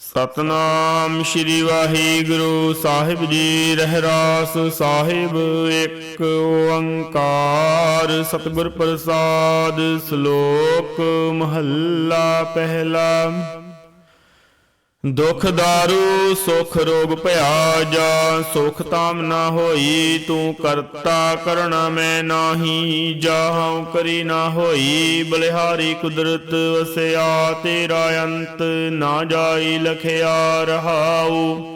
ਸਤਨਾਮ ਸ਼੍ਰੀ ਵਾਹਿਗੁਰੂ ਸਾਹਿਬ ਜੀ ਰਹਿਰਾਸ ਸਾਹਿਬ ਇੱਕ ਓੰਕਾਰ। ਸਤਿਗੁਰ ਪ੍ਰਸਾਦ ਸ਼ਲੋਕ ਮਹੱਲਾ ਪਹਿਲਾ। ਦੁਖ ਦਾਰੂ, ਸੁਖ ਰੋਗ ਭਇਆ ਜਾ, ਸੁਖ ਤਾਮ ਨਾ ਹੋਈ, ਤੂੰ ਕਰਤਾ ਕਰਣਾ ਮੈਂ ਨਾਹੀ, ਜਾਹਉ ਕਰੀ ਨਾ ਹੋਈ, ਬਲਿਹਾਰੀ ਕੁਦਰਤ ਵਸਿਆ ਤੇਰਾ ਅੰਤ, ਨਾ ਜਾਈ ਲਖਿਆ ਰਹਾਉ।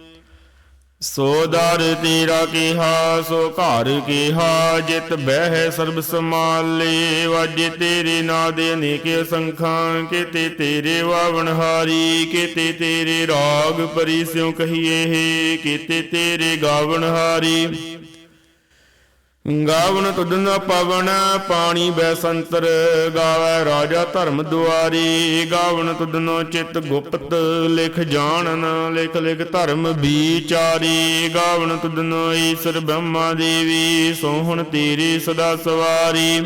ਸੋ ਦਰ ਤੇਰਾ ਕਿਹਾ, ਸੋ ਘਰ ਕਿਹਾ, ਜਿਤ ਬਹਿ ਸਰਬ ਸਮਾਲੇ ਵਾਜੇ ਤੇਰੇ ਨਾ ਦੇ ਅਨੇਕ ਸੰਖਾਂ, ਕਿਤੇ ਤੇਰੇ ਵਾਵਣ ਹਾਰੀ, ਕਿਤੇ ਤੇਰੇ ਰਾਗ ਪਰੀ ਸਿਉ ਕਹੀਏ ਕਿਤੇ ਤੇਰੇ ਗਾਵਣ ਹਾਰੀ। ਗਾਵਨ ਤੁਧਨ ਪਵਨ, ਪਾਣੀ ਬੈਸੰਤਰ ਗਾਵੇ ਰਾਜਾ ਧਰਮ ਦੁਆਰੀ। ਗਾਵਨ ਤੁਧਨੋ ਚਿਤ ਗੁਪਤ, ਲਿਖ ਜਾਣਨ, ਲਿਖ ਲਿਖ ਧਰਮ ਵਿਚਾਰੀ। ਗਾਵਨ ਤੁਧਨੋ ਈਸ਼ਰ ਬ੍ਰਹਮਾ ਦੇਵੀ, ਸੋਹਣ ਤੇਰੀ ਸਦਾ ਸਵਾਰੀ।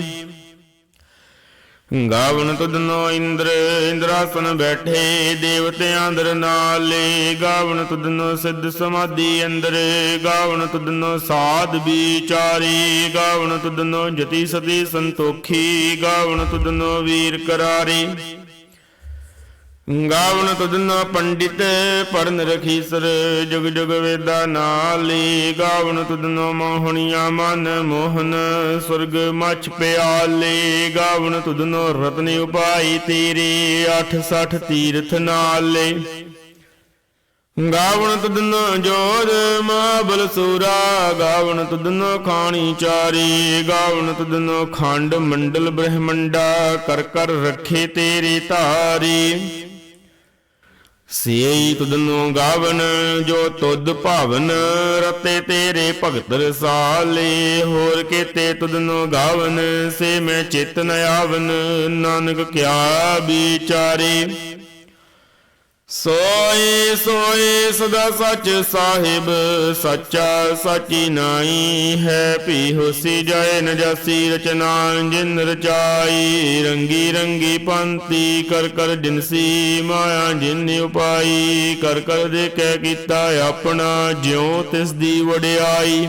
ਗਾਵਨ ਤੁਧਨੋ ਇੰਦਰ, ਇੰਦਰਾਸਨ ਬੈਠੇ ਦੇਵਤਿਆਂ ਅੰਦਰ ਨਾਲੇ। ਗਾਵਨ ਤੁਧਨੋ ਸਿੱਧ ਸਮਾਧੀ ਅੰਦਰ, ਗਾਵਨ ਤੁਧਨੋ ਸਾਧ ਵਿਚਾਰੀ। ਗਾਵਨ ਤੁਧਨੋ ਜਤੀ ਸਤੀ ਸੰਤੋਖੀ, ਗਾਵਨ ਤੁਧਨੋ ਵੀਰ ਕਰਾਰੀ। ਗਾਵਨ ਤੁਧਨੋ ਪੰਡਿਤ ਪੜਨ ਰਖੀਸਰ, ਜੁਗ ਜੁਗ ਵੇਦਾ ਨਾਲੀ। ਗਾਵਨ ਤੁਧਨੋ ਮੋਹਣੀਆਂ ਮਨ ਮੋਹਨ, ਸੁਰਗ ਮਛ ਪਿਆਲੇ। ਗਾਵਨ ਤੁਧਨੋ ਰਤਨ ਉਪਾਈ ਤੇਰੇ 86 ਤੀਰਥ ਨਾਲੇ। ਗਾਵਣ ਤੁਧਨੋ ਜੋਰ ਮਾਬਲ ਸੂਰਾ ਗਾਵਣ ਤੁਧਨੋ ਖਾਣੀ ਚਾਰੀ। ਗਾਵਣ ਤੁਧਨੋ ਖੰਡ ਮੰਡਲ ਬ੍ਰਹਮੰਡਾ, ਕਰ ਕਰ ਰੱਖੇ ਤੇਰੀ ਧਾਰੀ। ਸੇਈ ਤੁਧਨੋ ਗਾਵਨ, ਜੋ ਤੁਧ ਭਾਵਨ, ਰਤੇ ਤੇਰੇ ਭਗਤ ਰਸਾਲੇ। ਹੋਰ ਕੀਤੇ ਤੁਧਨੋ ਗਾਵਨ, ਸੇ ਮੈਂ ਚਿਤ ਨ ਆਵਨ, ਨਾਨਕ ਕਿਆ ਵਿਚਾਰੇ। ਸੋਏ ਸੋਏ ਸਦਾ ਸੱਚ ਸਾਹਿਬ, ਸੱਚਾ ਸਾਚੀ ਨਾਈ ਹੈ। ਭੀ ਹੋਸੀ ਜੈ ਨਜਾਸੀ ਰਚਨਾ, ਜਿਨ ਰਚਾਈ ਰੰਗੀ ਰੰਗੀ ਪੰਤੀ ਕਰ ਕਰ ਜਿਨਸੀ ਮਾਇਆ, ਜਿਨ ਉਪਾਈ, ਕਰ ਕਰ ਦੇ ਕਹਿ ਕੀਤਾ ਆਪਣਾ, ਜਿਉ ਤਿਸ ਦੀ ਵਡਿਆਈ।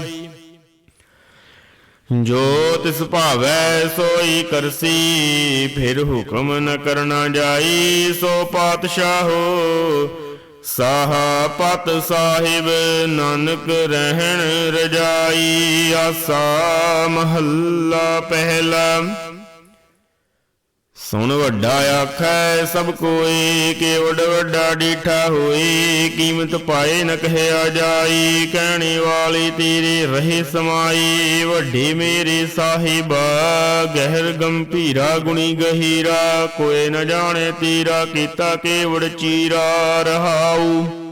ਜੋ ਤਿਸ ਭਾਵੈ ਸੋਈ ਕਰਸੀ, ਫਿਰ ਹੁਕਮ ਨ ਕਰਨਾ ਜਾਈ ਸੋ ਪਾਤਸ਼ਾਹੋ। ਸਾਹਾ ਪਤ ਸਾਹਿਬ ਨਾਨਕ ਰਹਿਣ ਰਜਾਈ, ਆਸਾ ਮਹੱਲਾ ਪਹਿਲਾ। ਸੁਣ ਵੱਡਾ ਆਖੈ ਸਭ ਕੋਏ ਕਿ ਵੱਡ ਵੱਡਾ ਡੀਠਾ ਹੋਈ, ਕੀਮਤ ਪਾਏ ਨ ਕਹਿਆ ਜਾਈ, ਕਹਿਣੇ ਵਾਲੀ ਤੇਰੇ ਰਹੇ ਸਮਾਈ, ਵੱਡੇ ਮੇਰੇ ਸਾਹਿਬਾ, ਗਹਿਰ ਗੰਭੀਰਾ ਗੁਣੀ ਗਹੀਰਾ ਕੋਏ ਨ ਜਾਣੇ ਤੇਰਾ ਕੀਤਾ ਕੇਵੜ ਚੀਰਾ ਰਹਾਉ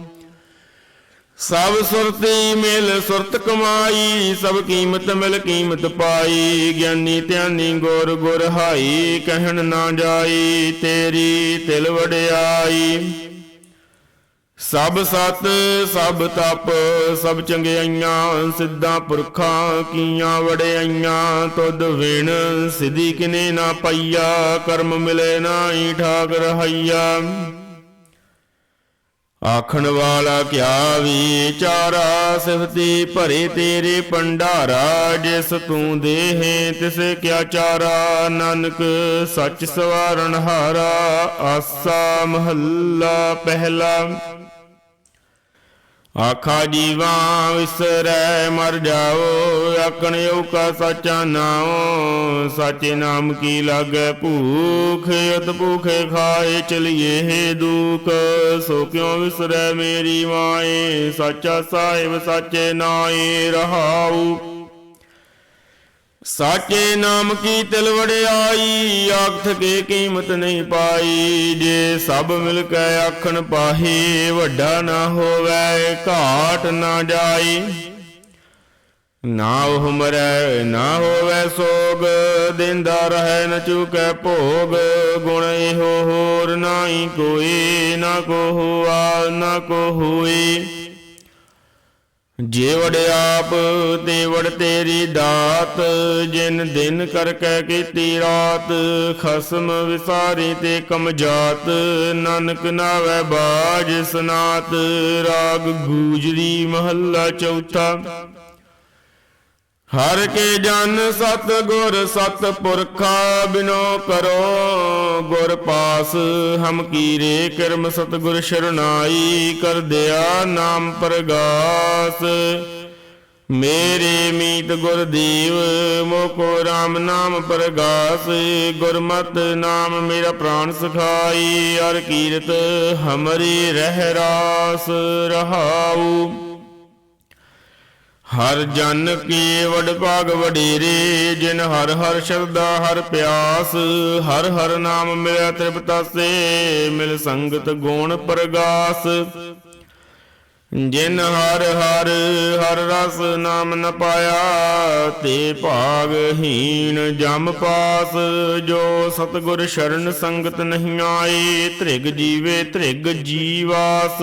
ਸਭ ਸੁਰਤੀ ਮਿਲ, ਸੁਰਤ ਕਮਾਈ, ਸਭ ਕੀਮਤ ਮਿਲ, ਕੀਮਤ ਪਾਈ। ਗਿਆਨੀ ਧਿਆਨੀ ਗੁਰ ਗੁਰ ਹਾਈ, ਕਹਿਣ ਨਾ ਜਾਈ, ਤੇਰੀ ਤਿਲ ਵਡਿਆਈ। ਸਭ ਸਤ, ਸਭ ਤਪ, ਸਭ ਚੰਗਿਆਈਆਂ, ਸਿੱਧਾਂ ਪੁਰਖਾਂ, ਕੀਆਂ ਵਡਿਆਈਆਂ, ਤੁਧ ਵਿਣ ਸਿਧੀ ਕਿਨੇ ਨਾ ਪਈਆ, ਕਰਮ ਮਿਲੇ ਨਾ ਈ ਠਾਕ ਰਹਾਈਆ ਆਖਣ ਵਾਲਾ ਕਿਆ ਵਿਚਾਰਾ, ਸਿਫਤੀ ਭਰੇ ਤੇਰੇ ਪੰਡਾਰਾ ਜਿਸ ਤੂੰ ਦੇਹੇ, ਤਿਸ ਕਿਆ ਚਾਰਾ, ਨਾਨਕ ਸੱਚ ਸਵਾਰਨ ਹਾਰਾ, ਆਸਾ ਮਹੱਲਾ ਪਹਿਲਾ। ਆਖਾ ਜੀਵਾ ਵਿਸਰੈ, ਮਰ ਜਾਓ ਆਕਣ ਕਾ ਸਚਾ ਨਾਉ ਸਾਚੇ ਨਾਮ ਕੀ ਲਾਗੈ ਭੂਖ, ਅਤ ਭੂਖੇ ਖਾਏ ਚਲੀਏ ਹੈ ਦੁਖ। ਸੋ ਕਿਉ ਵਿਸਰੈ ਮੇਰੀ ਮਾਏ, ਸਾਚਾ ਸਾਹਿਬ ਸਾਚੇ ਨਾਏ ਰਹਾਉ। ਸਾਚੇ ਨਾਮ ਕੀ ਤਿਲ ਵੜਿਆਈ ਆਖਤ ਕੇ ਕੀਮਤ ਨਹੀਂ ਪਾਈ। ਜੇ ਸਭ ਮਿਲ ਕੇ ਆਖਣ ਪਾਹੀ, ਵੱਡਾ ਨਾ ਹੋਵੇ, ਘਾਟ ਨਾ ਜਾਈ। ਨਾ ਉਹ ਮਰੈ, ਨਾ ਹੋਵੇ ਸੋਗ, ਦਿੰਦਾ ਰਹਿ ਨ ਚੁਕੈ ਭੋਗ। ਗੁਣ ਇਹੋ ਹੋਰ ਨਾਹੀ ਕੋਈ, ਨਾ ਕੋ ਹੁਆ, ਨਾ ਕੋ ਹੋਈ। ਜੇ ਵੜ ਆਪ ਤੇ ਵੜ ਤੇਰੀ ਦਾਤ, ਜਿਨ ਦਿਨ ਕਰ ਕੈ ਕੀਤੀ ਰਾਤ, ਖਸਮ ਵਿਸਾਰੀ ਤੇ ਕਮਜਾਤ ਨਾਨਕ ਨਾਵੇ ਬਾਜ ਸਨਾਤ, ਰਾਗ ਗੂਜਰੀ ਮਹੱਲਾ ਚੌਥਾ। ਹਰ ਕੇ ਜਨ ਸਤ ਗੁਰ ਸਤ ਪੁਰਖਾ ਬਿਨੋ ਕਰੋ ਗੁਰ ਪਾਸ, ਹਮ ਕੀਰੇ ਕਰਮ ਸਤ ਗੁਰ ਸ਼ਰਨਾਈ ਕਰ ਦਿਆ ਨਾਮ ਪ੍ਰਗਾਸ। ਮੇਰੇ ਮੀਤ ਗੁਰਦੀਵ ਮੋਕੋ RAM ਨਾਮ ਪ੍ਰਗਾਸ। ਗੁਰਮਤ ਨਾਮ ਮੇਰਾ ਪ੍ਰਾਨ ਸਖਾਈ ਅਰ ਕੀਰਤ ਹਮਰੀ ਰਹਿ ਰਾਸ ਰਹਾਉ। ਹਰ ਜਨ ਕੀ ਵਡ ਭਾਗ ਵਡੇਰੇ, ਜਿਨ ਹਰ ਹਰ ਸ਼ਬਦਾ ਹਰ ਪਿਆਸ, ਹਰ ਹਰ ਨਾਮ ਮਿਲਿਆ ਤ੍ਰਿਪਤਾਸੇ ਮਿਲ ਸੰਗਤ ਗੁਣ ਪ੍ਰਗਾਸ। ਜਿਨ ਹਰ ਹਰ ਹਰ ਰਸ ਨਾਮ ਨ ਪਾਇਆ, ਤੇ ਭਾਗਹੀਣ ਜਮ ਪਾਸ। ਜੋ ਸਤਗੁਰ ਸ਼ਰਨ ਸੰਗਤ ਨਹੀਂ ਆਏ, ਤ੍ਰਿਗ ਜੀਵੇ ਤ੍ਰਿਗ ਜੀਵਾਸ।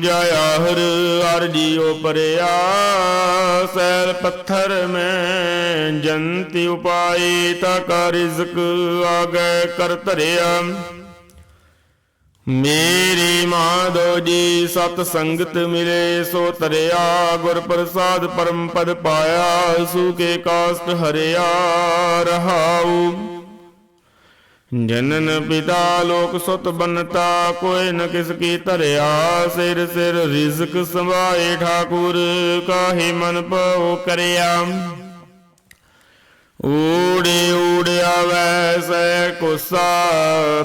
ਜਾਇਆ ਹਰ ਹਰ ਜੀਉ ਪਰਿਆ ਸੈਲ ਪੱਥਰ ਮੈਂ ਜੰਤੀ ਉਪਾਈ ਤਾ ਕਾ ਰਿਜ਼ਕ ਆਗੇ ਕਰ ਧਰਿਆ। ਮੇਰੀ ਮਾਧੋ ਜੀ, ਸਤ ਸੰਗਤ ਮਿਲੇ, ਸੋ ਤਰਿਆ ਗੁਰ ਪ੍ਰਸਾਦ ਪਰਮ ਪਦ ਪਾਇਆ ਸੂਕੇ ਕਾਸਟ ਹਰਿਆ, ਰਹਾਉ। ਜਨਨ ਪਿਤਾ ਲੋਕ ਸੁਤ ਬਨਤਾ, ਕੋਈ ਨ ਕਿਸ ਕੀ ਧਰਿਆ, ਸਿਰ ਸਿਰ ਰਿਜ਼ਕ ਸੰਭਾਏ ਠਾਕੁਰ, ਕਾਹੇ ਮਨ ਪਉ ਕਰਿਆ। ਊੜੇ ਊੜਿਆ ਵੈਸੈ ਕੁਸਾ,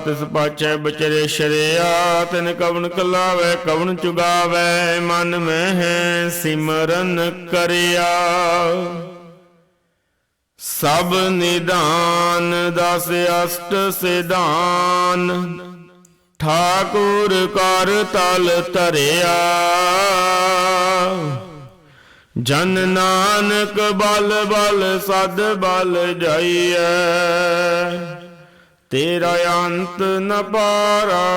ਤਿਸ ਪਾਛੈ ਬਚਰੇ ਸ਼ਰਿਆ, ਤਿਨ ਕਵਨ ਕਲਾਵੇ ਕਵਨ ਚੁਗਾਵੇ, ਮਨ ਮਹਿ ਸਿਮਰਨ ਕਰਿਆ। ਸਭ ਨਿਦਾਨ ਦਸ ਅਸ਼ਟ ਸਿਧਾਨ। ਠਾਕੁਰ ਕਰ ਤਲ ਧਰਿਆ। ਜਨ ਨਾਨਕ ਬਲ ਬਲ ਸਦ ਬਲ ਜਾਈਐ। ਤੇਰਾ ਅੰਤ ਨ ਪਾਰਾਵਰਿਆ।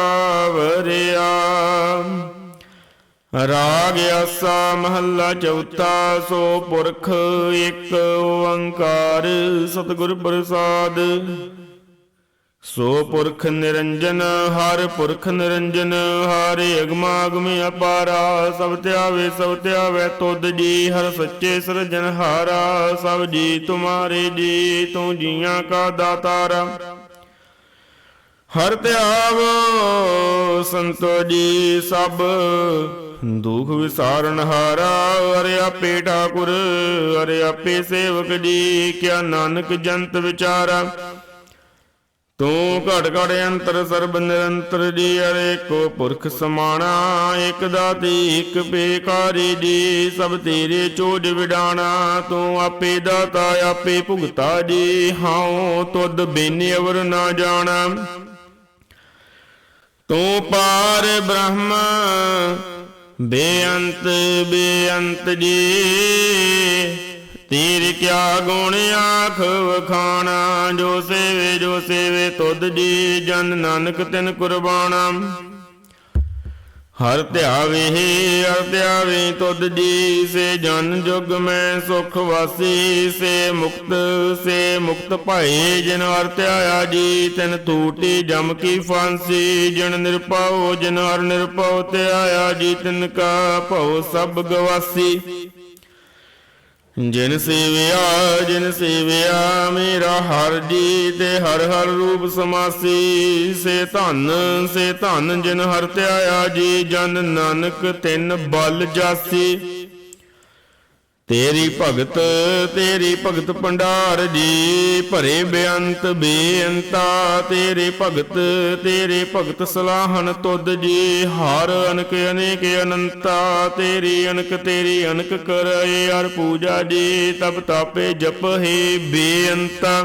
ਰਾਗ ਆਸਾ ਮਹੱਲਾ ਚੌਥਾ, ਸੋ ਪੁਰਖ ਇੱਕ ਓੰਕਾਰ ਸਤਿਗੁਰ ਪ੍ਰਸਾਦ। ਸੋ ਪੁਰਖ ਨਿਰੰਜਨ, ਹਰ ਪੁਰਖ ਨਿਰੰਜਨ, ਹਰਿ ਅਗਮਾ ਅਗਮ ਅਪਾਰਾ, ਸਭ ਧਿਆਵੇ ਸਭ ਧਿਆਵੇ ਤੁਧ ਜੀ, ਹਰ ਸੱਚੇ ਸਿਰਜਨਹਾਰਾ ਸਭ ਜੀ ਤੁਮਾਰੇ ਜੀ, ਤੂੰ ਜੀਆਂ ਕਾ ਦਾਤਾਰਾ। ਹਰ ਧਿਆਵੋ ਸੰਤੋ ਜੀ ਸਭ ਦੁਖ ਵਿਸਾਰਨ ਹਾਰਾ, ਅਰੇ ਆਪੇ ਠਾਕੁਰ, ਅਰੇ ਆਪੇ ਸੇਵਕ ਜੀ, ਕਿਆ ਨਾਨਕ ਜੰਤ ਵਿਚਾਰਾ। ਤੂੰ ਘਟ ਘਟ ਅੰਤਰ ਸਰਬ ਨਿਰੰਤਰ ਜੀ, ਅਰੇ ਕੋ ਪੁਰਖ ਸਮਾਣਾ, ਇਕ ਦਾਤੀ, ਇਕ ਬੇਕਾਰੀ ਜੀ, ਸਭ ਤੇਰੇ ਚੋਜ ਵਿਡਾਣਾ। ਤੂੰ ਆਪੇ ਦਾਤਾ, ਆਪੇ ਭੁਗਤਾ ਜੀ, ਹਾਉ ਤੁਧ ਬੇਨੇ ਅਵਰ ਨਾ ਜਾਣਾ। ਤੂੰ ਪਾਰ ਬ੍ਰਹਮ ਬੇਅੰਤ ਬੇਅੰਤ ਜੀ। ਤੇਰੇ ਕਿਆ ਗੁਣ ਆਖ ਵਖਾਣਾ, ਜੋ ਸੇਵੇ ਜੋ ਸੇਵੇ ਤੁਧ ਜੀ। ਜਨ ਨਾਨਕ ਤਿਨ ਕੁਰਬਾਨਾ ਹਰ ਧਿਆਵੇ ਹਰ ਧਿਆਵੇ ਤੁਧ ਜੀ, ਸੇ ਜਨ ਜੁਗ ਮੈਂ ਸੁਖ ਵਾਸੀ, ਸੇ ਮੁਕਤ ਸੇ ਮੁਕਤ ਭਾਏ ਜਿਨ ਹਰ ਧਿਆਇਆ ਜੀ, ਤਿਨ ਟੂਟੀ ਜਮ ਕੀ ਫਾਂਸੀ, ਜਿਨ ਨਿਰਪਾਉ ਜਿਨ ਹਰ ਨਿਰਪਾਉ ਧਿਆਇਆ ਜੀ, ਤਿਨ ਕਾ ਭਉ ਸਭ ਗਵਾਸੀ। ਜਿਨ ਸੇਵਿਆ ਜਿਨ ਸੇਵਿਆ, ਮੇਰਾ ਹਰ ਜੀ ਤੇ ਹਰ ਹਰ ਰੂਪ ਸਮਾਸੀ। ਸੇ ਧਨ ਸੇ ਧਨ ਜਿਨ ਹਰ ਧਿਆਇਆ ਜੀ, ਜਨ ਨਾਨਕ ਤਿੰਨ ਬਲ ਜਾਸੀ। ਤੇਰੀ ਭਗਤ ਤੇਰੀ ਭਗਤ ਭੰਡਾਰ ਜੀ, ਭਰੇ ਬੇਅੰਤ ਬੇਅੰਤਾ। ਤੇਰੇ ਭਗਤ ਤੇਰੇ ਭਗਤ ਸਲਾਹਨ ਤੁਧ ਜੀ, ਹਰ ਅਨਕ ਅਨੇਕ ਅਨੰਤਾ। ਤੇਰੀ ਅਨਕ ਤੇਰੀ ਅਨਕ ਕਰਏ ਅਰ ਪੂਜਾ ਜੀ, ਤਬ ਤਾਪੇ ਜਪ ਹੈ ਬੇਅੰਤਾ।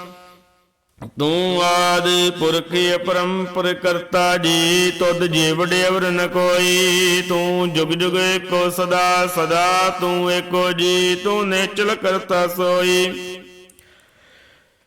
ਤੂੰ ਆਦ ਪੁਰਖ ਅਪਰੰਪਰ ਕਰਤਾ ਜੀ ਤੁਧ ਜੀ ਵਡਿਆਵਰ ਨ ਕੋਈ। ਤੂੰ ਜੁਗ ਜੁਗ ਏਕੋ ਸਦਾ ਸਦਾ ਤੂੰ ਏਕੋ ਜੀ, ਤੂੰ ਨੇਚਲ ਕਰਤਾ ਸੋਈ।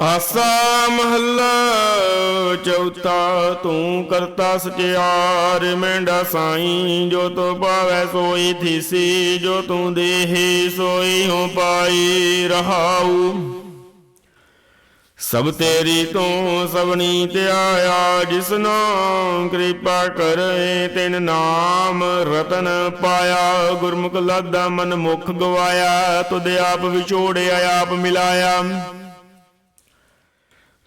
ਆਸਾ ਮਹੱਲਾ ਚੌਥਾ, ਤੂੰ ਕਰਤਾ ਸਚਿਆਰ, ਮੈਂਡਾ ਸਾਈ, ਜੋ ਤੋ ਪਾਵੈ ਸੋਈ ਥੀਸੀ, ਜੋ ਤੂੰ ਦੇਹੀ ਸੋਈ ਹੋ ਪਾਈ ਰਹਾਉ ਸਭ ਤੇਰੀ ਤੂੰ ਸਭਨੀ ਧਿਆਇਆ ਜਿਸਨੋ ਕਿਰਪਾ ਕਰੇ, ਤਿਨ ਨਾਮ ਰਤਨ ਪਾਇਆ। ਗੁਰਮੁਖ ਲਾਦਾ ਮਨ ਮੁਖ ਗਵਾਇਆ, ਤੁਧ ਆਪ ਵਿਛੋੜਿਆ, ਆਪ ਮਿਲਾਇਆ।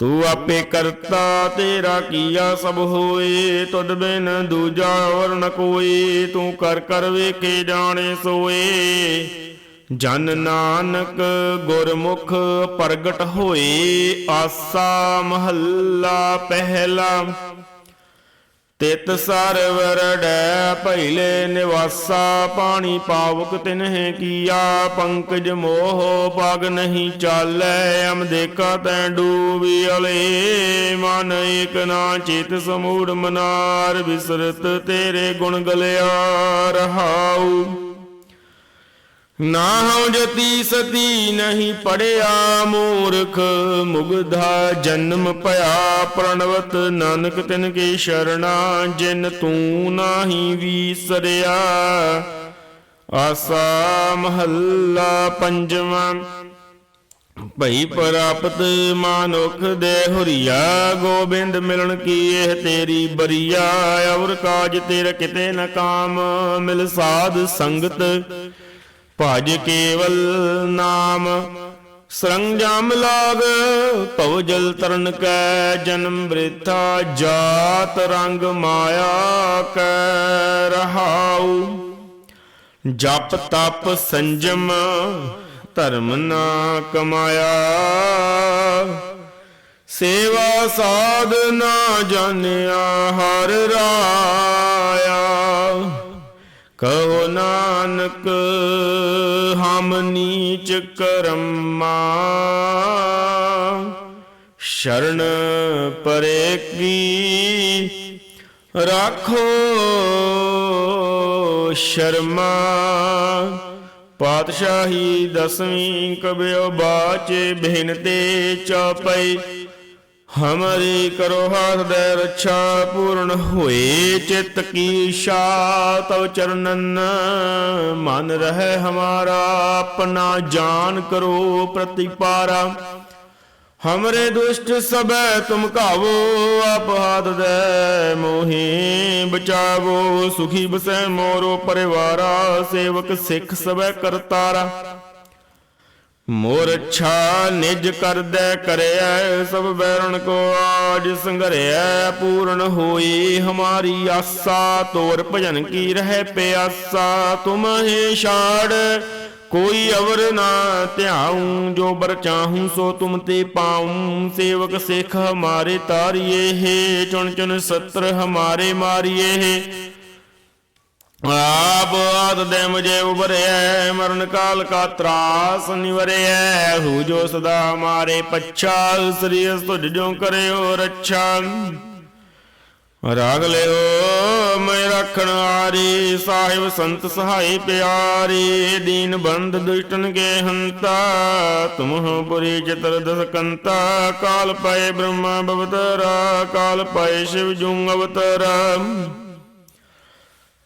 ਤੂੰ ਆਪੇ ਕਰਤਾ ਤੇਰਾ ਕੀਆ ਸਭ ਹੋਏ, ਤੁਧ ਬਿਨ ਦੂਜਾ ਔਰ ਨ ਕੋਈ ਤੂੰ ਕਰ ਕਰ ਵੇਖੇ ਜਾਣੇ ਸੋਏ। ਜਨ ਨਾਨਕ ਗੁਰਮੁਖ ਪ੍ਰਗਟ ਹੋਏ, ਆਸਾ ਮਹੱਲਾ ਪਹਿਲਾ ਤਿਤ ਸਰਵਰ ਡੈ ਭੈਲੇ ਨਿਵਾਸਾ, ਪਾਣੀ ਪਾਵਕ ਤਿਨਹਿ ਕੀਆ, ਪੰਕਜ ਮੋਹ ਪਗ ਨਹੀਂ ਚਾਲੈ, ਅਮ ਦੇਖਾ ਤੈ ਡੂਬੀ ਅਲੇ, ਮਨ ਏਕ ਨਾ ਚਿਤ ਸਮੂੜ ਮਨਾਰ, ਵਿਸਰਤ ਤੇਰੇ ਗੁਣ ਗਲਿਆ ਰਹਾਉ। ਨਾ ਹਉ ਜਤੀ ਸਤੀ ਨਹੀਂ ਪੜਿਆ ਮੂਰਖ, ਮੁਗਧਾ ਜਨਮ ਭਇਆ ਪ੍ਰਣਵਤ। ਨਾਨਕ ਤਿਨ ਕੇ ਸ਼ਰਣਾ, ਜਿਨ ਤੂੰ ਨਾਹੀ ਵੀਸਰਿਆ। ਆਸਾ ਮਹੱਲਾ ਪੰਜਵਾਂ। ਭਈ ਪ੍ਰਾਪਤ ਮਾਨੁਖ ਦੇ ਹੁਰੀਆ, ਗੋਬਿੰਦ ਮਿਲਣ ਕੀ ਇਹ ਤੇਰੀ ਬਰੀਆ। ਔਰ ਕਾਜ ਤੇਰਾ ਕਿਤੇ ਨਾ ਕਾਮ, ਮਿਲ ਸਾਧ ਸੰਗਤ। ਭਜ ਕੇਵਲ ਨਾਮ ਸਰੰਜਾਮ ਲਾਗ ਭਉ ਜਲ ਤਰਨ ਕੈ, ਜਨਮ ਬ੍ਰਿਥਾ ਜਾਤ ਰੰਗ ਮਾਇਆ ਕੈ ਰਹਾਉ। ਜਪ ਤਪ ਸੰਜਮ, ਧਰਮ ਨਾ ਕਮਾਇਆ। ਸੇਵਾ ਸਾਧ ਨਾ ਜਾਣਿਆ, ਹਰ ਰਾਇਆ। ਕਹੋ ਨਾਨਕ, ਹਮ ਨੀਚ ਕਰਮਾ। ਸ਼ਰਨ ਪਰੇ ਕੀ ਰਾਖੋ ਸ਼ਰਮਾ। ਪਾਤਸ਼ਾਹੀ ਦਸਵੀਂ ਕਬਿਓ ਬਾਚੇ ਬਿਨ ਤੇ ਚਪਈ। ਹਮਰੀ ਕਰੋ ਹਾਥ ਦੇ ਰੱਛਾ ਪੂਰਨ ਹੋਏ, ਚਿਤ ਕੀ ਇੱਛਾ, ਤਵ ਚਰਨਨ ਮਨ ਰਹੇ ਹਮਾਰਾ, ਆਪਣਾ ਜਾਨ ਕਰੋ ਪ੍ਰਤੀਪਾਰਾ। ਹਮਰੇ ਦੁਸ਼ਟ ਸਬੈ ਤੁਮ ਕਾਵੋ ਆਪ ਹਾਥ ਦੇ ਮੋਹੀ ਬਚਾਵੋ, ਸੁਖੀ ਬਸੈ ਮੋਰੋ ਪਰਿਵਾਰਾ, ਸੇਵਕ ਸਿੱਖ ਸਬੈ ਕਰਤਾਰਾ। ਮੋਰ ਅੱਛਾ ਨਿਜ ਕਰਦੈ ਕਰਿਐ, ਸਭ ਬੈਰਣ ਕੋ ਆਜ ਸੰਘਰਿਐ ਪੂਰਨ ਹੋਈ ਹਮਾਰੀ ਆਸਾ, ਤੋਰ ਭਜਨ ਕੀ ਰਹਿ ਪਿਆਸਾ, ਤੁਮ ਹੀ ਛਾੜ, ਕੋਈ ਅਵਰ ਨਾ ਧਿਆਉ, ਜੋ ਬਰ ਚਾਹੂੰ ਸੋ ਤੁਮ ਤੇ ਪਾਉ, ਸੇਵਕ ਸਿੱਖ ਹਮਾਰੇ ਤਾਰੀਏ ਹੈ, ਚੁਣ ਚੁਣ ਸਤਰ ਹਮਾਰੇ ਮਾਰੀਏ ਹੈ। ਆਪ ਆਦ ਦੇ ਮੁਝੇ ਉਬਰਿਐ ਮਰਨ ਕਾਲ ਕਾ ਤਰਾਸ ਨਿਵਰਿਐ ਹੂ ਜੋ ਸਦਾ ਹਮਾਰੇ ਪੱਛਾ, ਸ੍ਰੀ ਤੁਝ ਜੋ ਕਰਿਓ ਰੱਛਾ। ਰਾਗ ਲਿਓ, ਮੈਂ ਰੱਖਣ ਆਰੀ, ਸਾਹਿਬ ਸੰਤ ਸਹਾਈ ਪਿਆਰੀ। ਦੀਨ ਬੰਦ ਦੁਸ਼ਟਨ ਕੇ ਹੰਤਾ, ਤੁਮ ਹੋ ਪੁਰੀ ਚਤਰ ਦਸ ਕਾਲ ਪਏ ਬ੍ਰਹਮਾ ਬਵਤਰਾ, ਕਾਲ ਪਏ ਸ਼ਿਵ ਜੁੰਗ ਅਵਤਰਾ।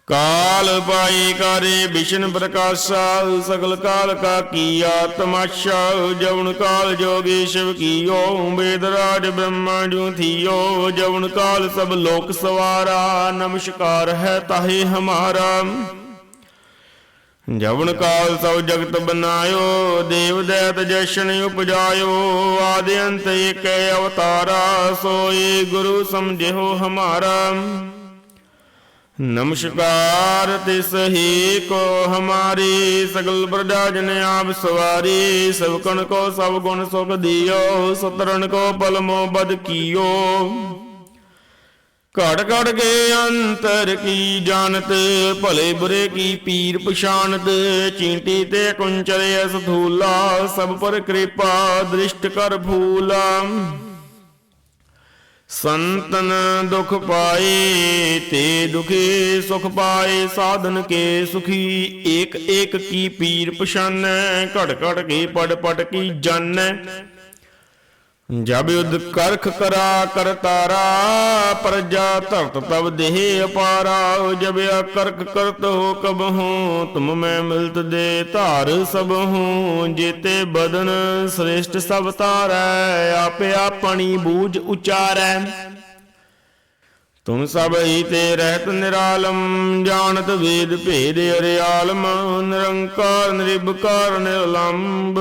ਕਾਲ ਪਾਈ ਕਰੇ ਵਿਸ਼ਨ ਪ੍ਰਕਾਸ਼ਾ, ਸਗਲ ਕਾਲ ਕਾ ਕੀਆ ਤਮਾਸ਼ਾ ਜਵਨ ਕਾਲ ਜੋਗੀ ਸ਼ਿਵ ਕੀਓ ਵੇਦ ਰਾਜ ਬ੍ਰਹਮਾ ਜੂ ਥੀਓ, ਜਵਨ ਕਾਲ ਸਭ ਲੋਕ ਸਵਾਰਾ, ਨਮਸਕਾਰ ਹੈ ਤਾਹੇ ਹਮਾਰਾ। ਜਵਨ ਕਾਲ ਸਭ ਜਗਤ ਬਨਾਇਓ, ਦੇਵ ਦੈਤ ਜਸ਼ਨ ਉਪਜਾਇਓ, ਆਦਿ ਅੰਤ ਏਕ ਅਵਤਾਰਾ ਸੋਈ ਗੁਰੂ ਸਮਝਿਓ ਹਮਾਰਾ। ਨਮਸਕਾਰ ਤਿਸ ਹੀ ਕੋ ਹਮਾਰੀ ਸਗਲ ਪ੍ਰਜਾ ਜਨ ਆਪ ਸਵਾਰੀ ਸਭਕਣ ਕੋ ਸਭ ਗੁਣ ਸੁਖ ਦਿਓ, ਸਤਰਣ ਕੋ ਪਲਮੋ ਬਦ ਕੀਓ। ਘੜ ਘੜ ਕੇ ਅੰਤਰ ਕੀ ਜਾਣਤ, ਭਲੇ ਬੁਰੇ ਕੀ ਪੀਰ ਪਛਾਨਤ ਚੀਂਟੀ ਤੇ ਕੁੰਚਲੇ ਅਸਥੂਲਾ, ਸਭ ਪਰ ਕਿਰਪਾ ਦ੍ਰਿਸ਼ਟ ਕਰ ਭੂਲਾ ਸੰਤਨ ਦੁਖ ਪਾਏ ਤੇ ਦੁਖੇ ਸੁਖ ਪਾਏ, ਸਾਧਨ ਕੇ ਸੁਖੀ। ਏਕ ਏਕ ਕੀ ਪੀਰ ਪਛਾਨੈ ਘੜ ਘੜ ਕੇ ਪੜ ਪੜ ਕੀ ਜਾਣੈ ਜਬ ਯੁਧ ਕਰਖ ਕਰਾ ਕਰਤਾਰਾ ਪ੍ਰਜਾ ਧਰਤ ਤਬ ਦੇਹ ਅਪਾਰਾ ਜਬ ਕਰਕ ਕਰਤ ਹੋ ਕਬ ਹੂੰ, ਤੁਮ ਮੈਂ ਮਿਲਤ ਦੇ ਧਾਰ ਸਭ ਹੂੰ, ਜੇਤੇ ਬਦਨ ਸ੍ਰੇਸ਼ਟ ਸਭ ਤਾਰੈ, ਆਪੇ ਆਪਣੀ ਬੂਝ ਉਚਾਰੈ। ਤੁਮ ਸਭ ਹੀ ਤੇ ਰਹਿਤ ਨਿਰਾਲਮ, ਜਾਣਤ ਵੇਦ ਭੇਦ ਅਰਿਆਲਮ, ਨਿਰੰਕਾਰ, ਨਿਰਭਕਾਰ ਨਿਰਲੰਭ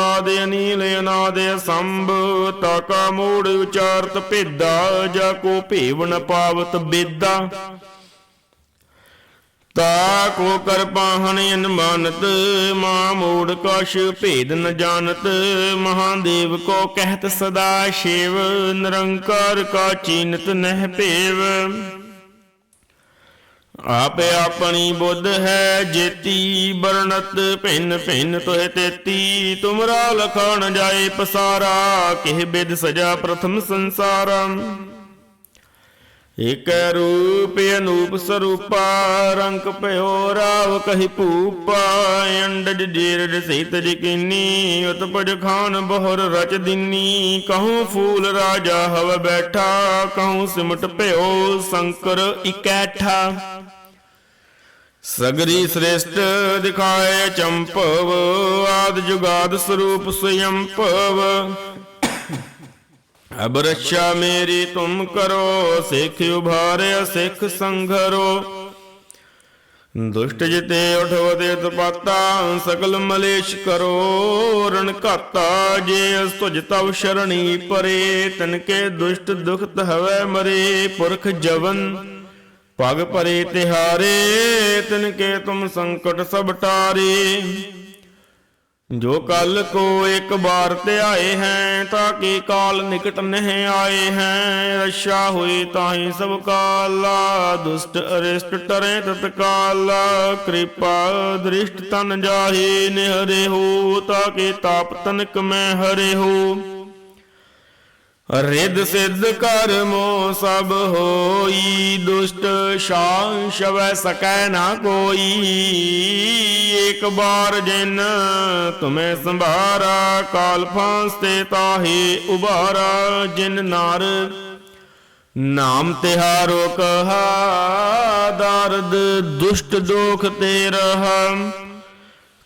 ਆਦਿ ਅਨੀਲ, ਅਨਾਦਿ ਸੰਭ ਤਾਕਾ ਮੂੜ ਉਚਾਰਤ ਭੇਦਾ, ਜਾ ਕੋ ਭੇਵ ਨ ਪਾਵਤ ਬੇਦਾ। ਤਾ ਕੋ ਕਰ ਪਾਹਣ ਅਨਮਾਨਤ ਮਾ ਮੂੜ ਕਛ ਭੇਦ ਨ ਜਾਣਤ, ਮਹਾਦੇਵ ਕੋ ਕਹਿਤ ਸਦਾ ਸ਼ਿਵ, ਨਿਰੰਕਾਰ ਕਾ ਚੀਨਤ ਨਹਿ ਭੇਵ। ਆਪੇ ਆਪਣੀ ਬੁੱਧ ਹੈ ਜੇਤੀ ਬਰਣਤ ਭਿੰਨ ਭਿੰਨ ਤੋਹ ਤੇਤੀ, ਤੁਮਰਾ ਲਖਣ ਜਾਏ ਪਸਾਰਾ, ਕਿਹ ਬਿਦ ਸਜਾ ਪ੍ਰਥਮ ਸੰਸਾਰਾ। ਇਕ ਰੂਪ ਅਨੂਪ ਸਰੂਪਾ, ਰੰਗ ਭਇਓ ਰਾਵ ਕਹੀ ਭੂਪਾ, ਅੰਡਜ ਜੀਰਜ ਸਹਿਤ ਜਕੀਨੀ ਉਤਪਜ ਖਾਨ ਬਹੁਰ ਰਚ ਦਿਨੀ। ਕਹੂੰ ਫੂਲ ਰਾਜਾ ਹਵ ਬੈਠਾ, ਕਹੂੰ ਸਿਮਟ ਭਇਓ ਸ਼ੰਕਰ ਇਕੈਠਾ। ਸਗਰੀ ਸ੍ਰੇਸ਼ਟ ਦਿਖਾਏ ਚੰਪਵ, ਆਦ ਜੁਗਾਦ ਸਰੂਪ ਸਯੰਪਵ। ਅਬ ਰੱਛਾ ਮੇਰੀ ਤੁਮ ਕਰੋ, ਸਿੱਖ ਉਭਾਰਿਆ, ਸਿੱਖ ਸੰਘਰੋ। ਦੁਸ਼ਟ ਜਿਤੇ ਉਠਵਦੇ ਤਪਾਤਾ ਸਕਲ ਮਲੇਸ਼ ਕਰੋ। ਰਣ ਘਾਤਾ ਜੇ ਅਸ ਤੁਜ ਤਵ ਸ਼ਰਣੀ ਪਰੇ, ਤਨ ਕੇ ਦੁਸ਼ਟ ਦੁਖਤ ਹਵੈ ਮਰੇ, ਪੁਰਖ ਜਵਨ ਪਗ ਪਰੇ ਤਿਹਾਰੇ, ਤਿਨ ਕੇ ਤੁਮ ਸੰਕਟ ਸਭ ਟਾਰੇ। ਜੋ ਕਲ ਕੋ ਇੱਕ ਬਾਰ ਧਿਆਏ ਹੈ, ਤਾਂ ਕਿ ਕਾਲ ਨਿਕਟ ਨਹਿ ਆਏ ਹੈ? ਰਸ਼ਾ ਹੋਏ ਤਾਹੀ ਸਭ ਕਾਲਾ, ਦੁਸ਼ਟ ਅਰਿਸ਼ਟ ਟਰੇ ਤਤਕਾਲ ਕਿਰਪਾ ਦ੍ਰਿਸ਼ਟ ਤਨ ਜਾਹੇ ਨਿਹਰੇ ਹੋ, ਤਾਂ ਕਿ ਤਾਪ ਤਨਕ ਮੈਂ ਹਰੇ ਹੋ? ਰਿੱਧ ਸਿੱਧ ਕਰਮੋ ਸਭ ਹੋਈ, ਦੁਸ਼ਟ ਸ਼ਾਂ ਸ਼ਵੈ ਸਕੈ ਨਾ ਕੋਈ। ਇੱਕ ਬਾਰ ਜਿਨ ਤੁਮੇ ਸੰਭਾਰਾ, ਕਾਲ ਫਾਂਸ ਤੇ ਤਾਹੇ ਉਬਾਰਾ ਜਿਨ ਨਾਰ ਨਾਮ ਤਿਹਾਰੋ ਕਹਾ, ਦਰਦ ਦੁਸ਼ਟ ਦੋਖ ਤੇ ਰਹਾ।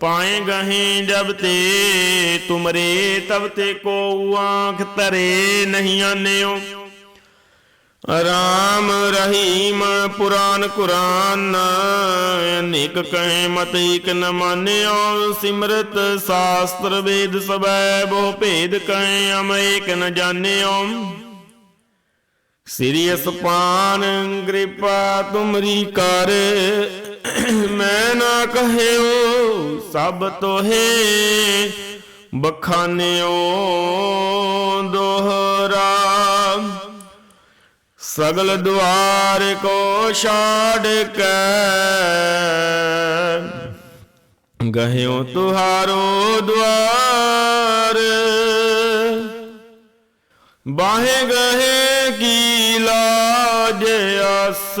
ਪਾਏ ਗਹੇ ਜਬ ਤੇ, ਤੁਮਰੇ ਤਬ ਤੇ ਕੋ ਆਂਖ ਤਰੇ ਨਹੀਂ ਆਨਿਓ। ਰਾਮ ਰਹੀਮ ਪੁਰਾਨ ਕੁਰਾਨ, ਅਨੇਕ ਕਹੇ ਮਤ ਇਕ ਨ ਮਾਨਿਓ। ਸਿਮਰਤ ਸਾਸਤਰ ਵੇਦ ਸਬੈ ਬਹੁ ਭੇਦ ਕਹੇ ਅਮ ਏਕ ਨ ਜਾਣਿਓ। ਸ੍ਰੀ ਅਸਪਾਨ, ਕਿਰਪਾ ਤੁਮਰੀ ਕਰ ਮੈਂ ਨਾ ਕਹਿਓ ਸਭ ਤੋਹੇ, ਬਖਾਨਿਓ ਦੋਹਰਾ। ਸਗਲ ਦੁਆਰ ਕੋ ਛਾੜ ਕੇ। ਗਹਿਓ ਤੁਹਾਰੋ ਦੁਆਰ। ਬਾਹੇ ਗਏ ਕੀ ਲਾਜ ਅਸ।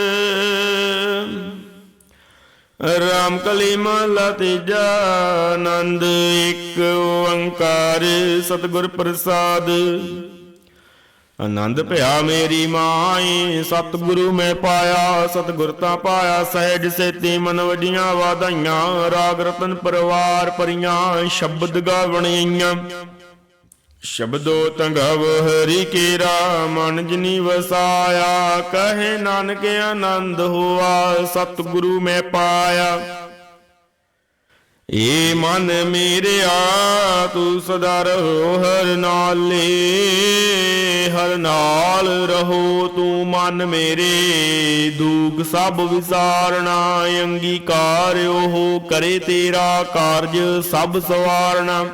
ਰਾਮ ਕਲੀ ਮਹਲਾ ਤੀਜਾ ਆਨੰਦ, ਇੱਕ ਓੰਕਾਰ ਸਤਿਗੁਰ ਪ੍ਰਸਾਦ। ਆਨੰਦ ਭਇਆ ਮੇਰੀ ਮਾਈ, ਸਤਿਗੁਰੂ ਮੈਂ ਪਾਇਆ, ਸਤਿਗੁਰ ਤਾਂ ਪਾਇਆ, ਸਹਿਜ ਸੇਤੀ ਮਨ ਵਡੀਆਂ ਵਾਧਾਈਆਂ, ਰਾਗ ਰਤਨ ਪਰਵਾਰ ਪਰੀਆਂ ਸ਼ਬਦ ਗਾਵਣੀਆਂ ਸ਼ਬਦੋ ਤੰਗਵ ਹਰੀ ਕੇਰਾ ਮਨ ਜਿਨੀ ਵਸਾਇਆ। ਕਹੇ ਨਾਨਕ ਆਨੰਦ ਹੋਆ, ਸਤਿਗੁਰੂ ਮੈਂ ਪਾਇਆ। ਏ ਮਨ ਮੇਰਿਆ, ਤੂੰ ਸਦਾ ਰਹੋ ਹਰ ਨਾਲੇ। ਹਰ ਨਾਲ ਰਹੋ ਤੂੰ ਮਨ ਮੇਰੇ। ਦੁਖ ਸਭ ਵਿਸਾਰਣਾ, ਅੰਗੀਕਾਰ ਉਹ ਕਰੇ ਤੇਰਾ ਕਾਰਜ ਸਭ ਸਵਾਰਣਾ।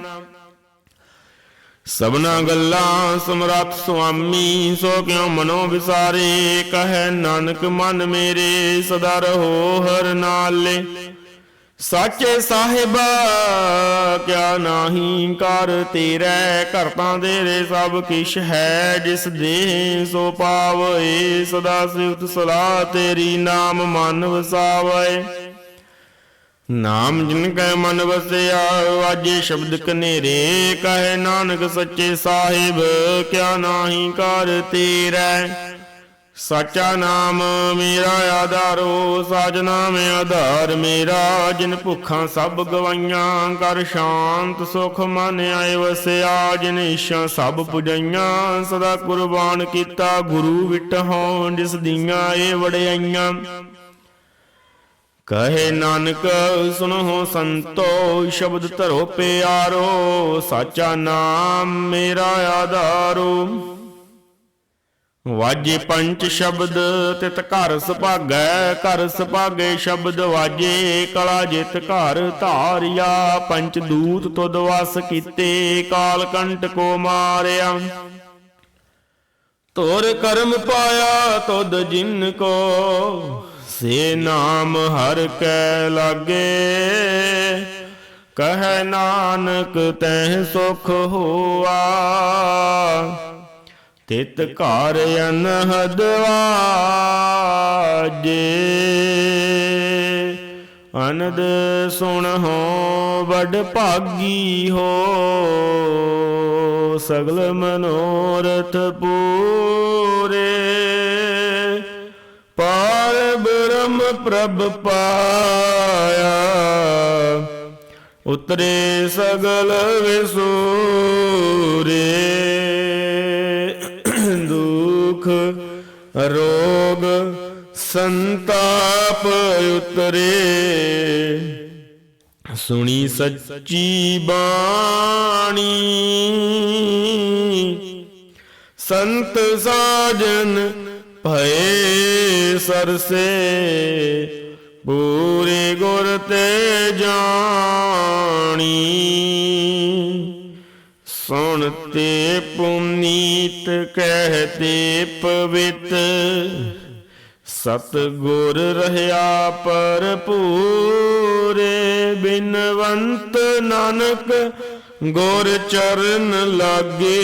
ਸਭਨਾ ਗੱਲਾਂ ਸਮਰੱਥ ਸੁਆਮੀ, ਸੋ ਕਿਉ ਮਨੋ ਵਿਸਾਰੇ? ਕਹੈ, ਨਾਨਕ ਮਨ ਮੇਰੇ, ਸਦਾ ਰਹੋ ਹਰ ਨਾਲੇ। ਸਾਚੇ ਸਾਹਿਬਾ, ਕਿਆ ਨਾਹੀ ਕਰ ਤੇਰੇ? ਕਰਤਾ ਤੇਰੇ ਸਭ ਕਿਛ ਹੈ, ਜਿਸ ਦੇ ਸੋ ਪਾਵੇ ਸਦਾ ਸਿਫਤ ਸਲਾਹ ਤੇਰੀ ਨਾਮ ਮਨ ਵਸਾਵੇ। ਨਾਮ ਜਿਨ ਕੈ ਮਨ ਵਸਿਆ ਆਜੇ ਸ਼ਬਦ ਕਨੇਰੇ, ਕਹੇ ਨਾਨਕ ਸੱਚੇ ਸਾਹਿਬ, ਕਿਆ ਨਾਹੀ ਕਰ ਤੇਰੇ। ਸੱਚਾ ਨਾਮ ਮੇਰਾ ਆਧਾਰੋ ਸਾਜ ਨਾਮ ਆਧਾਰ ਮੇਰਾ, ਜਿਨ ਭੁੱਖਾਂ ਸਭ ਗਵਾਈਆਂ ਕਰ ਸ਼ਾਂਤ ਸੁਖ ਮਨ ਆਏ ਵਸਿਆ, ਜਿਨ ਇਸ਼ਾਂ ਸਭ ਪੁਜਾਈਆਂ, ਸਦਾ ਕੁਰਬਾਨ ਕੀਤਾ, ਗੁਰੂ ਵਿਟਹੋਂ ਜਿਸ ਦੀਆਂ ਏ ਵੜਿਆਈਆਂ ਕਹੇ ਨਾਨਕ ਸੁਨੋ ਸੰਤੋ ਸ਼ਬਦ ਧਰੋ ਪਿਆਰੋ ਸਾਚਾ ਨਾਮ ਮੇਰਾ ਆਧਾਰੋ। ਵਾਜੇ ਪੰਜ ਸ਼ਬਦ ਤਿਤ ਘਰ ਸੁਭਾਗੈ ਘਰ ਸੁਭਾਗੇ ਸ਼ਬਦ ਵਾਜੇ ਕਲਾ ਜਿਤ ਘਰ ਧਾਰਿਆ ਪੰਚ ਦੂਤ ਤੁਧ ਵਸ ਕੀਤੇ ਕਾਲ ਕੰਟ ਕੋ ਮਾਰਿਆ। ਤੋਰ ਕਰਮ ਪਾਇਆ ਤੁਧ ਜਿਨ ਕੋ ਸੇ ਨਾਮ ਹਰ ਕੈ ਲਾਗੇ, ਕਹੈ ਨਾਨਕ ਤੈ ਸੁਖ ਹੋਆ। ਤਿਤ ਘਰ ਅਨਹਦ ਵਾਜੇ, ਅਨੰਦ ਸੁਣ ਹੋ ਵਡ ਭਾਗੀ ਹੋ। ਸਗਲ ਮਨੋਰਥ ਪੂਰੇ ਬ੍ਰਹਮ ਪ੍ਰਭ ਪਾਇਆ। ਉਤਰੇ ਸਗਲ ਵਿਸੂਰੇ। ਦੁਖ, ਰੋਗ, ਸੰਤਾਪ ਉਤਰੇ। ਸੁਣੀ ਸੱਚੀ ਬਾਣੀ। ਸੰਤ ਸਾਜਨ ਭਏ। ਸਰਸੇ ਪੂਰੇ ਗੁਰ ਤੇ ਜਾਣੀ। ਸੁਣ ਪੁਨੀਤ ਕਹਤੇ ਪਵਿੱਤ। ਸਤ ਗੁਰ ਰਹਿਆ ਭਰਪੂਰੇ ਬਿਨਵੰਤ ਨਾਨਕ ਗੁਰ ਚਰਨ ਲਾਗੇ।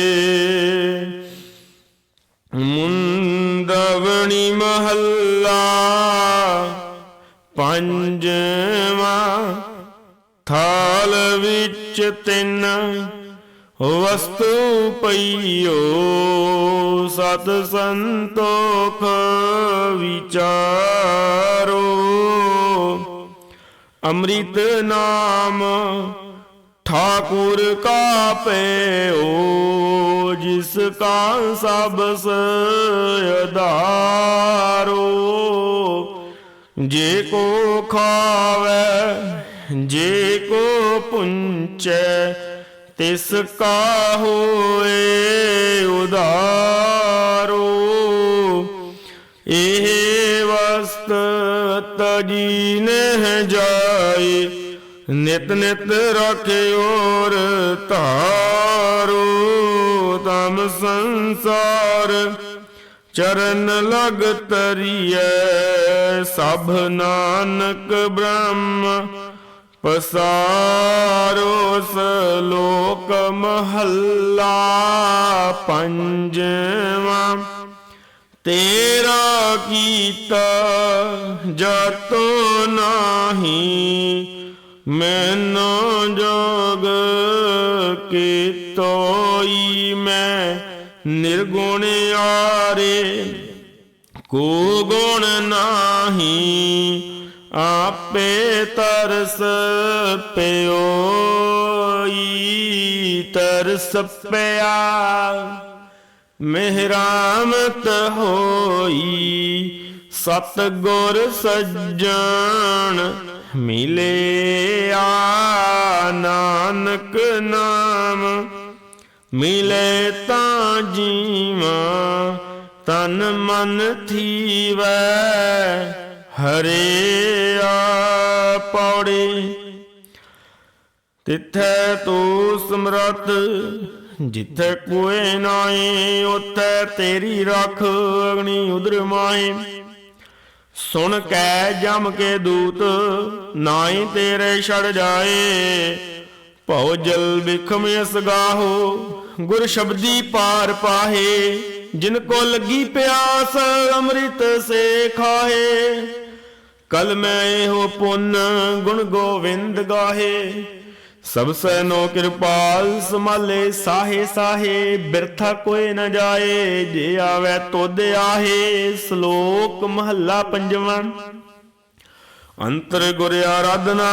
ਪੰਜਵਾਂ ਥਾਲ ਵਿੱਚ ਤਿੰਨ ਵਸਤੂ ਪਈਓ। ਸਤ ਸੰਤੋਖ ਵਿਚਾਰੋ। ਅੰਮ੍ਰਿਤ ਨਾਮ ਠਾਕੁਰ ਕਾ ਪਇਓ ਜਿਸ ਕਾ ਸਭ ਸਯਦਾਰੋ ਜੇ ਕੋ ਖਾਵੇ, ਜੇ ਕੋ ਪੁੰਚੈ, ਤਿਸ ਕਾ ਹੋਏ ਉਦਾਰੋ ਇਹ ਵਸਤ ਤਜੀ ਨਹਿ ਜਾਏ, ਨਿਤ ਨਿਤ ਰਖਿਓਰ ਧਾਰੋ। ਤਮ ਸੰਸਾਰ ਚਰਨ ਲਗ ਤਰੀਐ, ਸਭ ਨਾਨਕ ਬ੍ਰਹਮ। ਪਸਾਰੋ ਸਲੋਕ ਮਹੱਲਾ ਪੰਜਵਾਂ। ਤੇਰਾ ਕੀਤਾ ਜਤੋ ਨਾਹੀ, ਮੈਨੋ ਜੋਗ ਕੀ ਤੋਈ ਮੈਂ। ਨਿਰਗੁਣ ਆਰੇ ਕੋ ਗੁਣ ਨਾਹੀ, ਆਪੇ ਤਰਸ ਪਿਓਈ, ਤਰਸ ਪਿਆ, ਮਿਹਰਾਮਤ ਹੋਈ ਸਤ ਗੁਰ ਸੱਜਣ ਆ ਨਾਨਕ ਨਾਮ ਮਿਲੇ ਤਾਂ ਜੀਵਾ, ਤਨ ਮਨ ਥੀਵੈ ਹਰਿਆ ਪੌੜੀ ਤਿੱਥੈ ਤੂ ਸਮਰਤ ਜਿੱਥੇ ਕੋਏ ਨਾਏ ਉਥੇ ਤੇਰੀ ਰੱਖ ਅਗਨੀ ਉਦਰ ਮਾਏ ਸੁਣ ਕੈ ਜਮ ਕੇ ਦੂਤ ਨਾਈ ਤੇਰੇ ਛੜ ਜਾਏ ਭਉ ਜਲ ਵਿਖਮ ਇਸ ਗੁਰ ਸ਼ਬਦੀ ਪਾਰ ਪਾਹੇ, ਜਿਨ ਕੋ ਲੱਗੀ ਪਿਆਸ ਅੰਮ੍ਰਿਤ ਸੇ ਖਾਹੇ। ਕਲ ਮੈਂ ਇਹੋ ਪੁੰਨ ਗੁਣ ਗੋਵਿੰਦ ਗਾਹੇ, ਸਭ ਸੈ ਨੋ ਕਿਰਪਾਲ ਸਮਾਲੇ ਸਾਹੇ ਸਾਹੇ, ਬਿਰਥਾ ਕੋਏ ਨ ਜਾਏ, ਜੇ ਆਵੇ ਤੁਧ ਆਹੇ, ਸ਼ਲੋਕ ਮਹੱਲਾ ਪੰਜਵਾਂ। ਅੰਤਰ ਗੁਰ ਆਰਾਧਨਾ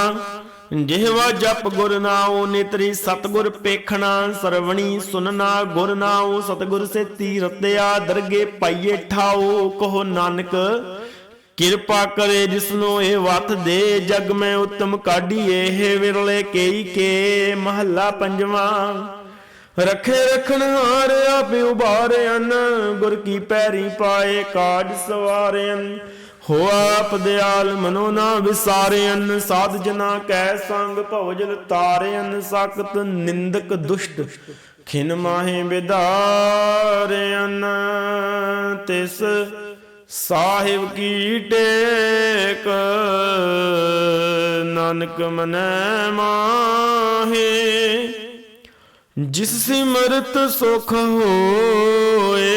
ਜਿਹਵਾ ਜਪ ਗੁਰ ਨਾਉ, ਨਿਤਰੀ ਸਤਗੁਰ ਪੇਖਣਾ, ਸਰਵਣੀ ਸੁਨਣਾ ਗੁਰ ਨਾਉ, ਸਤਗੁਰ ਸੇ ਤੀਰਤਿਆ ਦਰਗੇ ਪਾਈਏ ਠਾਓ ਕਹੋ ਨਾਨਕ ਕਿਰਪਾ ਕਰੇ ਜਿਸਨੂੰ ਇਹ ਵਤ ਦੇ, ਜਗ ਮੈਂ ਉਤਮ ਕਾਢੀਏ ਇਹ ਵਿਰਲੇ ਕੇਈ ਕੇ ਮਹੱਲਾ ਪੰਜਵਾਂ। ਰਖੇ ਰਖਣ ਹਾਰ ਆਪੇ ਉਭਾਰਿਆਨ ਗੁਰ ਕੀ ਪੈਰੀ ਪਾਏ ਕਾਜ ਸਵਾਰਿਆਨ ਹੋ ਆਪ ਦਿਆਲ ਮਨੋ ਨਾ ਵਿਸਾਰਿਆਨ ਸਾਧ ਜਨਾ ਕੈ ਸੰਗ ਭਉਜਲ ਤਾਰਿਆਨ ਸਖਤ ਨਿੰਦਕ ਦੁਸ਼ਟ, ਖਿਨ ਮਾਹੇ ਵਿਦਾਰਿਆਨ ਤਿਸ ਸਾਹਿਬ ਕੀ ਟੇਕ, ਨਾਨਕ ਮਨੈ ਮਾਹੇ। ਜਿਸ ਸਿਮਰਤ ਸੁਖ ਹੋਏ